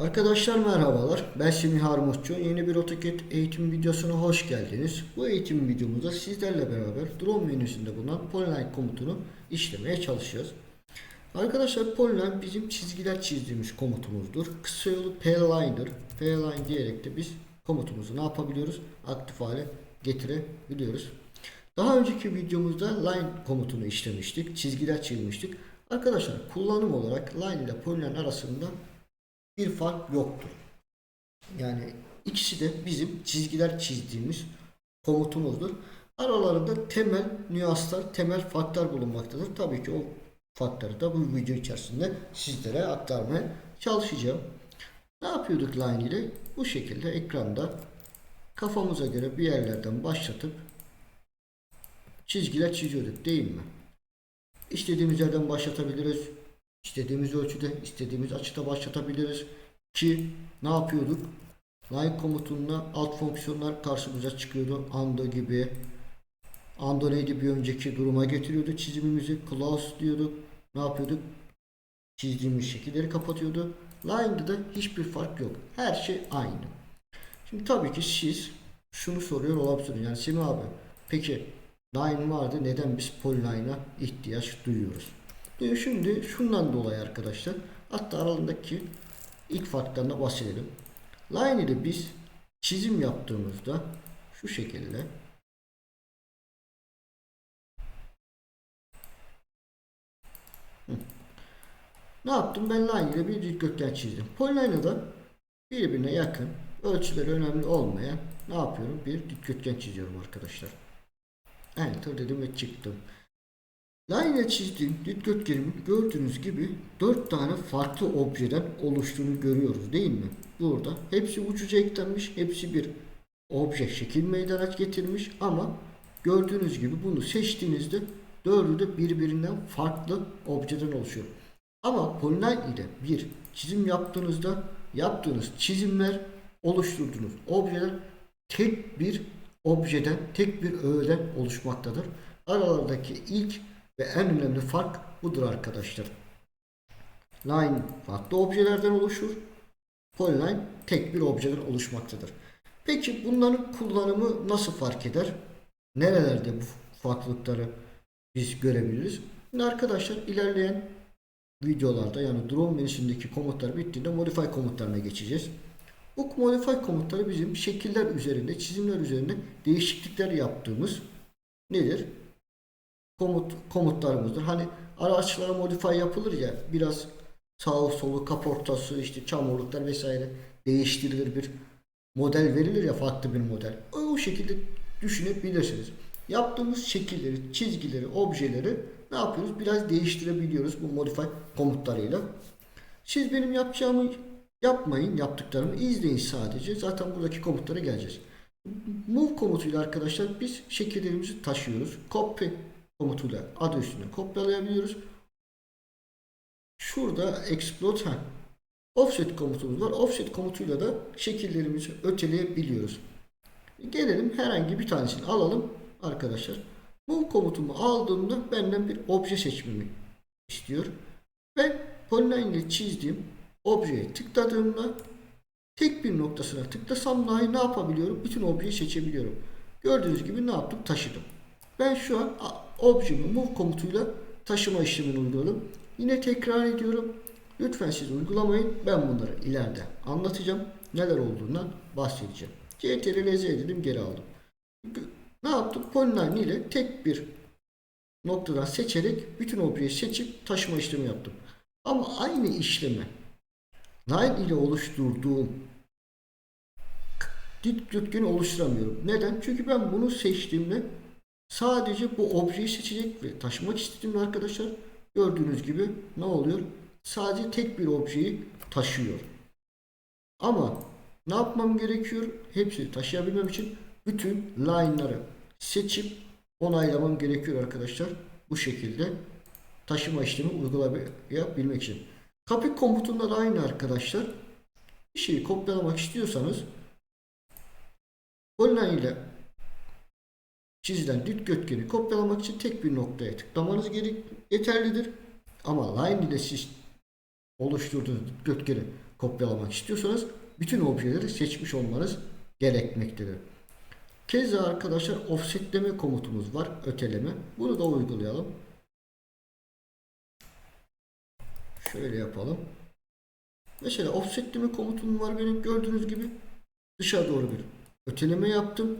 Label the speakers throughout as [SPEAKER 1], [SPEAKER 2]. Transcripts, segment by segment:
[SPEAKER 1] Arkadaşlar merhabalar. Ben Semih Armutçu. Yeni bir AutoCAD eğitim videosuna hoş geldiniz. Bu eğitim videomuzda sizlerle beraber drone menüsünde bulunan polyline komutunu işlemeye çalışacağız. Arkadaşlar polyline bizim çizgiler çizdiğimiz komutumuzdur. Kısa yolupline'dır. Pline diyerek de biz komutumuzu ne yapabiliyoruz? Aktif hale getirebiliyoruz. Daha önceki videomuzda line komutunu işlemiştik. Çizgiler çizmiştik. Arkadaşlar kullanım olarak line ile polyline arasında bir fark yoktur. Yani ikisi de bizim çizgiler çizdiğimiz komutumuzdur. Aralarında temel nüanslar, temel farklar bulunmaktadır. Tabii ki o farkları da bu video içerisinde sizlere aktarmaya çalışacağım. Ne yapıyorduk line ile? Bu şekilde ekranda kafamıza göre bir yerlerden başlatıp çizgiler çiziyorduk değil mi? İstediğimiz yerden başlatabiliriz. İstediğimiz ölçüde, istediğimiz açıda başlatabiliriz. Ki ne yapıyorduk? Line komutunda alt fonksiyonlar karşımıza çıkıyordu. Ando gibi. Ando neydi bir önceki duruma getiriyordu çizimimizi. Close diyorduk. Ne yapıyorduk? Çizdiğimiz şekilleri kapatıyordu. Line'da da hiçbir fark yok. Her şey aynı. Şimdi tabii ki siz şunu soruyor olabilirsiniz. Yani Semih abi peki line vardı neden biz polyline'a ihtiyaç duyuyoruz? Diyor şimdi şundan dolayı arkadaşlar. Hatta aralarındaki ilk farklarına bahsedelim. Line ile biz çizim yaptığımızda şu şekilde. Ne yaptım? Ben line ile bir dikdörtgen çizdim. Polyline'da da birbirine yakın, ölçüleri önemli olmayan ne yapıyorum? Bir dikdörtgen çiziyorum arkadaşlar. Enter dedim ve çıktım. Line çizdiğim dikdörtgenimin gördüğünüz gibi 4 tane farklı objeden oluştuğunu görüyoruz değil mi? Burada hepsi ucuca eklenmiş, hepsi bir obje şekil meydana getirmiş ama gördüğünüz gibi bunu seçtiğinizde dördü de birbirinden farklı objeden oluşuyor. Ama Polyline ile bir çizim yaptığınızda yaptığınız çizimler oluşturduğunuz objeler tek bir objeden, tek bir öğeden oluşmaktadır. Aralardaki ilk ve en önemli fark budur arkadaşlar. Line farklı objelerden oluşur. Polyline tek bir objeden oluşmaktadır. Peki bunların kullanımı nasıl fark eder? Nerelerde bu farklılıkları biz görebiliriz? Şimdi arkadaşlar ilerleyen videolarda yani drone menüsündeki komutlar bittiğinde modify komutlarına geçeceğiz. Bu modify komutları bizim şekiller üzerinde, çizimler üzerinde değişiklikler yaptığımız nedir? Komut komutlarımızdır. Hani araçlara modify yapılır ya biraz sağı solu kaportası işte çamurluklar vesaire değiştirilir bir model verilir ya farklı bir model. O şekilde düşünebilirsiniz. Yaptığımız şekilleri, çizgileri, objeleri ne yapıyoruz? Biraz değiştirebiliyoruz bu modify komutlarıyla. Siz benim yapacağımı yapmayın, yaptıklarımı izleyin sadece. Zaten buradaki komutlara geleceğiz. Move komutuyla arkadaşlar biz şekillerimizi taşıyoruz. Copy komutuyla adı üstüne kopyalayabiliyoruz. Şurada explode ha. Offset komutumuz var. Offset komutuyla da şekillerimizi öteleyebiliyoruz. Gelelim herhangi bir tanesini alalım arkadaşlar. Move komutumu aldığımda benden bir obje seçmemi istiyor. Ben polyline ile çizdiğim objeye tıkladığımda tek bir noktasına tıklasam dahi ne yapabiliyorum? Bütün objeyi seçebiliyorum. Gördüğünüz gibi ne yaptım? Taşıdım. Ben şu an objemi move komutuyla taşıma işlemini uyguladım. Yine tekrar ediyorum. Lütfen siz uygulamayın. Ben bunları ileride anlatacağım. Neler olduğundan bahsedeceğim. CTRL Z dedim geri aldım. Ne yaptım? Polyline ile tek bir noktadan seçerek bütün objeyi seçip taşıma işlemi yaptım. Ama aynı işlemi line ile oluşturduğum dikdörtgeni oluşturamıyorum. Neden? Çünkü ben bunu seçtiğimde sadece bu objeyi seçecek ve taşımak istediğimde arkadaşlar gördüğünüz gibi ne oluyor? Sadece tek bir objeyi taşıyor. Ama ne yapmam gerekiyor? Hepsini taşıyabilmem için bütün line'ları seçip onaylamam gerekiyor arkadaşlar. Bu şekilde taşıma işlemi uygulayabilmek için. Copy komutunda da aynı arkadaşlar. Bir şeyi kopyalamak istiyorsanız Polyline ile çizilen dikdörtgeni kopyalamak için tek bir noktaya tıklamanız gerek yeterlidir. Ama line ile siz oluşturduğunuz dikdörtgeni kopyalamak istiyorsanız bütün objeleri seçmiş olmanız gerekmektedir. Keza arkadaşlar offsetleme komutumuz var. Öteleme. Bunu da uygulayalım. Şöyle yapalım. Mesela offsetleme komutum var benim gördüğünüz gibi. Dışa doğru bir öteleme yaptım.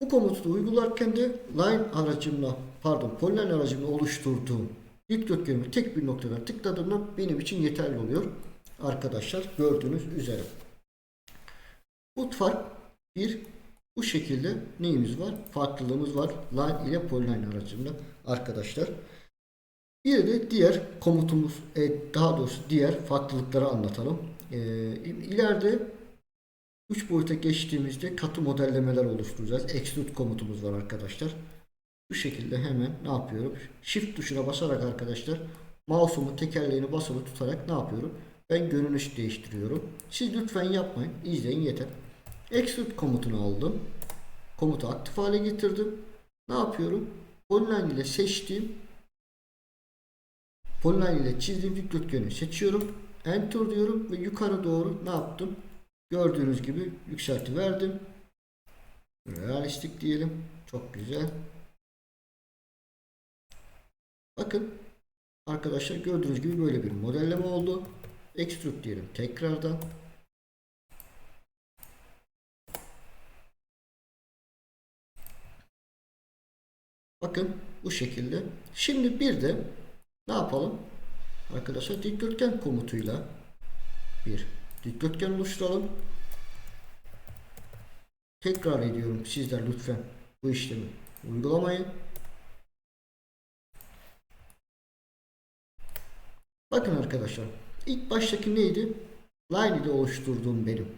[SPEAKER 1] Bu komutu uygularken de line aracımla pardon polyline aracımla oluşturduğum dikdörtgenimi tek bir noktadan tıkladığımda benim için yeterli oluyor. Arkadaşlar gördüğünüz üzere. Bu fark bir bu şekilde neyimiz var? Farklılığımız var. Line ile polyline aracımla arkadaşlar. Bir de diğer komutumuz, e, daha doğrusu diğer farklılıkları anlatalım. E, ileride 3 boyuta geçtiğimizde katı modellemeler oluşturacağız. Extrude komutumuz var arkadaşlar. Bu şekilde hemen ne yapıyorum? Shift tuşuna basarak arkadaşlar mouse'umun tekerleğini basılı tutarak ne yapıyorum? Ben görünüş değiştiriyorum. Siz lütfen yapmayın. İzleyin yeter. Extrude komutunu aldım. Komutu aktif hale getirdim. Ne yapıyorum? Polyline ile seçtiğim Polyline ile çizdiğim dikdörtgeni seçiyorum. Enter diyorum ve yukarı doğru ne yaptım? Gördüğünüz gibi yükselti verdim. Realistik diyelim. Çok güzel. Bakın arkadaşlar gördüğünüz gibi böyle bir modelleme oldu. Extrude diyelim tekrardan. Bakın bu şekilde. Şimdi bir de ne yapalım? Arkadaşlar dikdörtgen komutuyla bir dikdörtgen oluşturalım. Tekrar ediyorum sizler lütfen bu işlemi uygulamayın. Bakın arkadaşlar ilk baştaki neydi? Line ile oluşturduğum benim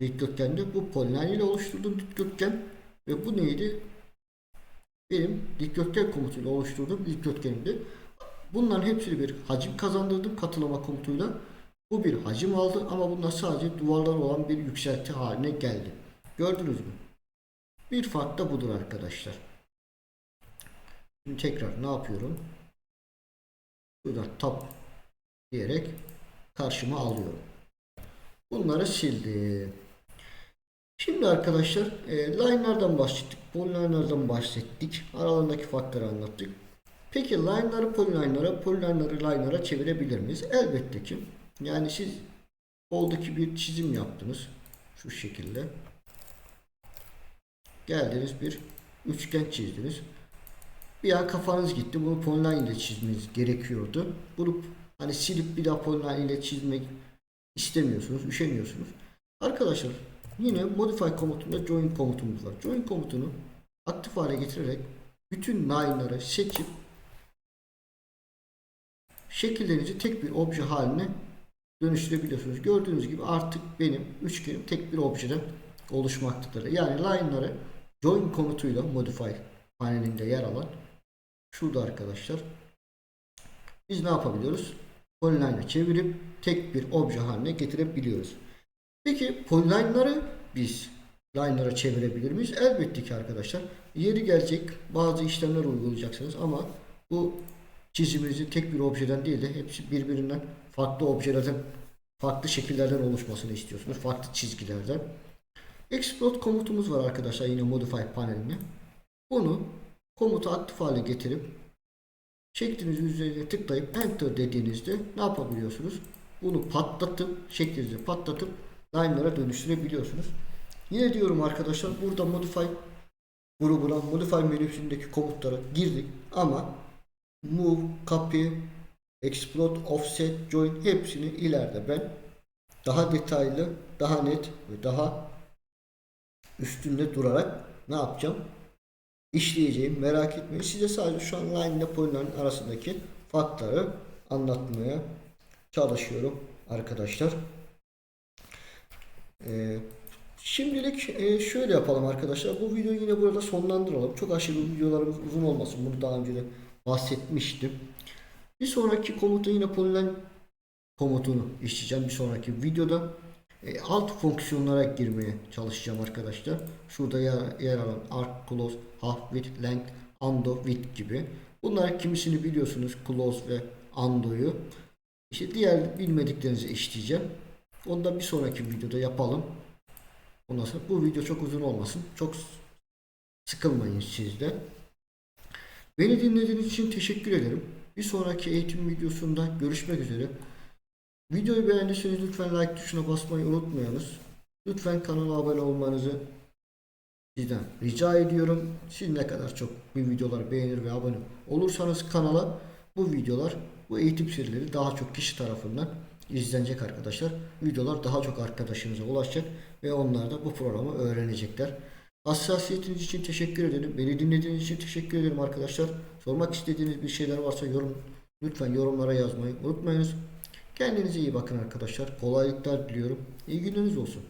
[SPEAKER 1] dikdörtgende bu polyline ile oluşturduğum dikdörtgen ve bu neydi? Benim dikdörtgen komutuyla oluşturduğum dikdörtgenimdi. Bunların hepsini bir hacim kazandırdım katılama komutuyla. Bu bir hacim aldı ama bunlar sadece duvarlar olan bir yükselti haline geldi. Gördünüz mü? Bir fark da budur arkadaşlar. Şimdi tekrar ne yapıyorum? Buradan tab diyerek karşıma alıyorum. Bunları sildim. Şimdi arkadaşlar e, line'lardan bahsettik. Polyline'lardan bahsettik. Aralarındaki farkları anlattık. Peki line'ları polyline'lara, polyline'ları line'lara çevirebilir miyiz? Elbette ki. Yani siz oldaki bir çizim yaptınız. Şu şekilde. Geldiniz bir üçgen çizdiniz. Bir an kafanız gitti. Bunu polyline ile çizmeniz gerekiyordu. Bunu hani silip bir daha polyline ile çizmek istemiyorsunuz, üşeniyorsunuz. Arkadaşlar yine modify komutunda join komutumuz var. Join komutunu aktif hale getirerek bütün line'ları seçip şekillerinizi tek bir obje haline dönüştürebiliyorsunuz. Gördüğünüz gibi artık benim üçgenim tek bir objeden oluşmaktadır. Yani line'ları join komutuyla modify panelinde yer alan şurada arkadaşlar biz ne yapabiliyoruz? Polyline'ı çevirip tek bir obje haline getirebiliyoruz. Peki polyline'ları biz line'lara çevirebilir miyiz? Elbette ki arkadaşlar. Yeri gelecek bazı işlemler uygulayacaksınız ama bu çiziminizin tek bir objeden değil de hepsi birbirinden farklı objelerden farklı şekillerden oluşmasını istiyorsunuz. Farklı çizgilerden. Exploit komutumuz var arkadaşlar yine modify panelinde. Bunu komutu aktif hale getirip şekliniz üzerine tıklayıp enter dediğinizde ne yapabiliyorsunuz? Bunu patlatıp şeklinizi patlatıp line'lara dönüştürebiliyorsunuz. Yine diyorum arkadaşlar burada modify grubuna modify menüsündeki komutlara girdik ama move, copy, exploit, offset, join hepsini ileride ben daha detaylı, daha net ve daha üstünde durarak ne yapacağım? işleyeceğim. Merak etmeyin. Size sadece şu an line ile polyline arasındaki farkları anlatmaya çalışıyorum arkadaşlar. Ee, şimdilik e, şöyle yapalım arkadaşlar. Bu videoyu yine burada sonlandıralım. Çok aşırı videolarımız uzun olmasın. Bunu daha önce de bahsetmiştim. Bir sonraki komuta yine polyline komutunu işleyeceğim bir sonraki videoda. E, alt fonksiyonlara girmeye çalışacağım arkadaşlar. Şurada yer, yer alan arc, close, half width, length, undo, width gibi. Bunlar kimisini biliyorsunuz close ve undo'yu. İşte diğer bilmediklerinizi işleyeceğim. Onu da bir sonraki videoda yapalım. Ondan sonra bu video çok uzun olmasın. Çok sıkılmayın siz de. Beni dinlediğiniz için teşekkür ederim. Bir sonraki eğitim videosunda görüşmek üzere. Videoyu beğendiyseniz lütfen like tuşuna basmayı unutmayınız. Lütfen kanala abone olmanızı sizden rica ediyorum. Siz ne kadar çok bir videoları beğenir ve abone olursanız kanala bu videolar, bu eğitim serileri daha çok kişi tarafından izlenecek arkadaşlar. Videolar daha çok arkadaşınıza ulaşacak ve onlar da bu programı öğrenecekler. Hassasiyetiniz için teşekkür ederim. Beni dinlediğiniz için teşekkür ederim arkadaşlar. Sormak istediğiniz bir şeyler varsa yorum lütfen yorumlara yazmayı unutmayınız. Kendinize iyi bakın arkadaşlar. Kolaylıklar diliyorum. İyi gününüz olsun.